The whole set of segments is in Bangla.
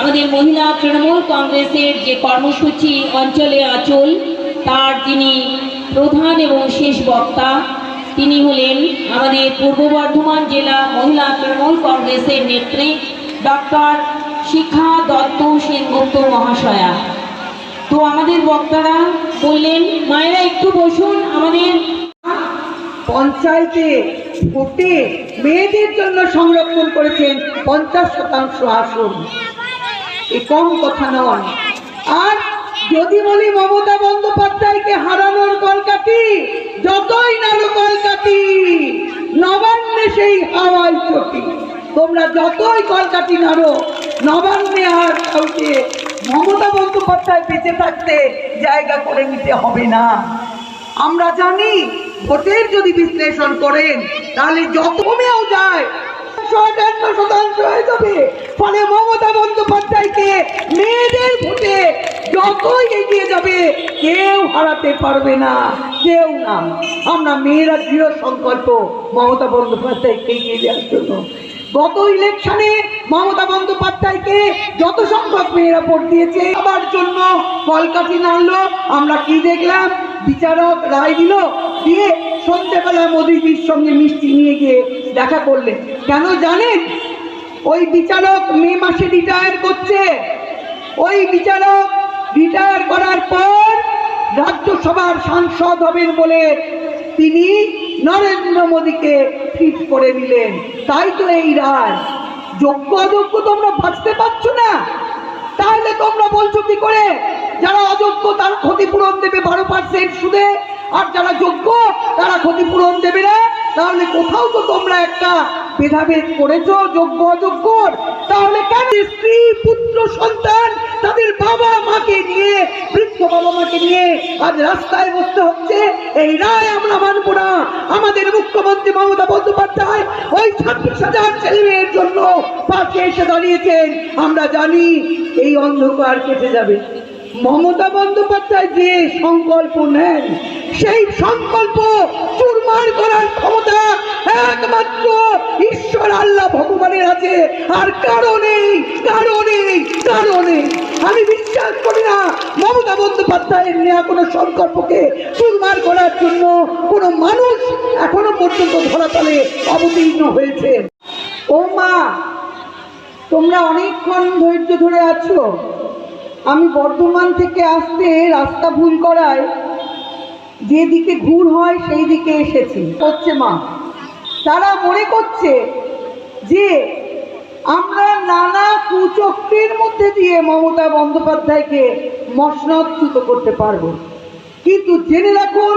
আমাদের মহিলা তৃণমূল কংগ্রেসের যে কর্মসূচি অঞ্চলে আচল, তার যিনি প্রধান এবং শেষ বক্তা, তিনি হলেন আমাদের পূর্ব বর্ধমান জেলা মহিলা তৃণমূল কংগ্রেসের নেত্রী ডক্টর শিখা দত্ত সেনগুপ্ত মহাশয়া। তো আমাদের বক্তারা বললেন, মায়েরা, একটু বসুন, আমাদের পঞ্চায়েতে ভোটে মেয়েদের জন্য সংরক্ষণ করেছেন পঞ্চাশ শতাংশ আসন। এ কম কথা নয় আর যদি বলি মমতা বন্দ্যোপাধ্যায়কে হারানোর কলকাতি যতই নাড়ো কলকাতি নবান্নে সেই হাওয়াই চটি। তোমরা যতই কলকাতি নাড়ো, নবান্নে আর কাউকে মমতা বন্দ্যোপাধ্যায় বেঁচে থাকতে জায়গা করে নিতে হবে না। আমরা জানি, ভোটের যদি বিশ্লেষণ করেন, তাহলে যত কমেও যায় আটান্ন শতাংশ হয়ে যাবে ফলে মমতা বন্দ্যোপাধ্যায়কে মেয়েদের ভোটে যতই এগিয়ে যাবে, কেউ হারাতে পারবে না। কেউ না। আমরা মেয়েরা দৃঢ় সংকল্প মমতা বন্দ্যোপাধ্যায়কে এগিয়ে দেওয়ার জন্য। গত ইলেকশনে মমতা বন্দ্যোপাধ্যায়কে যত সংখ্যক মেয়েরা ভোট দিয়েছে আবার জন্য কলকাতি নাড়লো। আমরা কি দেখলাম? বিচারক রায় দিল, দিয়ে সন্ধ্যেবেলা মোদীজির সঙ্গে মিষ্টি নিয়ে গিয়ে দেখা করলেন। কেন জানেন? ওই বিচারক মে মাসে রিটায়ার করছে। ওই বিচারক রিটায়ার করার পর রাজ্যসভার সাংসদ হবেন বলে তিনি নরেন্দ্র মোদীকে ফিট করে নিলেন। তাই তো এই রায়। যোগ্য অযোগ্য তোমরা ভাবতে পারছ না? তাহলে তোমরা বলছো কি করে? যারা অযোগ্য তারা ক্ষতিপূরণ দেবে বারো পার্সেন্ট সুদে, আর যারা যোগ্য তারা ক্ষতিপূরণ দেবে না। তাহলে কোথাও তো তোমরা একটা ভেদাভেদ করেছ, যোগ্য অযোগ্য তাহলে কেন স্ত্রী, পুত্র, সন্তান তাদের বাবা মাকে নিয়ে বৃদ্ধ বাবা মাকে নিয়ে আজ রাস্তায় বসতে হচ্ছে। এই রায় আমরা মানবো না। আমাদের মুখ্যমন্ত্রী মমতা বন্দ্যোপাধ্যায় ওই ছাব্বিশ হাজার ছেলে মেয়ের জন্য পাশে এসে দাঁড়িয়েছেন। আমরা জানি এই অন্ধকার কেটে যাবে। মমতা বন্দ্যোপাধ্যায় যে সংকল্প নেন, সেই সংকল্প চুরমার করার ক্ষমতা একমাত্র ঈশ্বর আল্লাহ ভগবানের আছে। আর কারণেই কারণেই কারণে আমি বিশ্বাস করি না। মমতা বন্দ্যোপাধ্যায়ের নেওয়া কোনো সংকল্পকে চুরমার করার জন্য কোনো মানুষ এখনও পর্যন্ত ধরাতলে অবতীর্ণ হয়েছে। ও মা, তোমরা অনেকক্ষণ ধৈর্য ধরে আছো। আমি বর্ধমান থেকে আসতে রাস্তা ভুল করায় যেদিকে ঘুর হয় সেই দিকে এসেছি। হচ্ছে মা, তারা মনে করছে যে আমরা নানা কুচক্রের মধ্যে দিয়ে মমতা বন্দ্যোপাধ্যায়কে মসনদচ্যুত করতে পারব। কিন্তু জেনে রাখুন,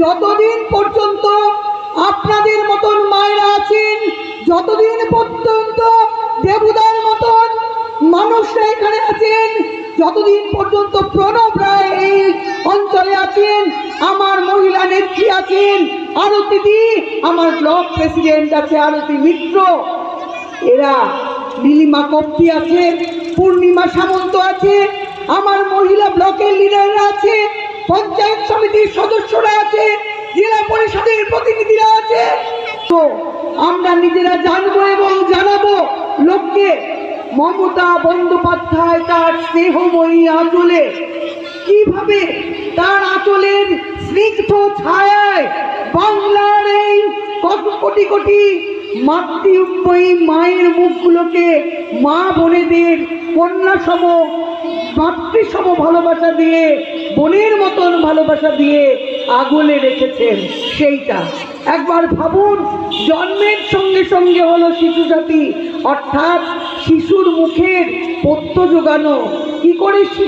যতদিন পর্যন্ত আপনাদের মতন মায়েরা আছেন, যতদিন পর্যন্ত দেবুদার মতন মানুষরা এখানে আছেন, যতদিন পর্যন্ত প্রণব রায় এই অঞ্চলে আছেন, আমার মহিলা নেত্রী আছেন, আরতি দি, আমার ব্লক প্রেসিডেন্ট আছে, আরতি মিত্র, এরা নীলিমা কপ্তি আছে, পূর্ণিমা সামন্ত আছে, আমার মহিলা ব্লকের লিডাররা আছে, পঞ্চায়েত সমিতির সদস্যরা আছে, জেলা পরিষদের প্রতিনিধিরা আছে। তো আমরা নিজেরা জানব এবং জানাব লোককে, মমতা বন্দ্যোপাধ্যায় তার স্নেহময়ী আঁচলে। কীভাবে তার আঁচলের স্নিগ্ধ ছায়ায় বাংলার এই কত কোটি কোটি মাতৃময়ী মায়ের মুখগুলোকে মা বোনেদের কন্যা সম মাতৃসম ভালোবাসা দিয়ে, বোনের মতন ভালোবাসা দিয়ে আগলে রেখেছেন সেইটা। একবার ভাবুন, জন্মের সঙ্গে সঙ্গে হলো শিশু জাতি, অর্থাৎ শিশুর মুখের পত্য যোগানো কি করে শিশু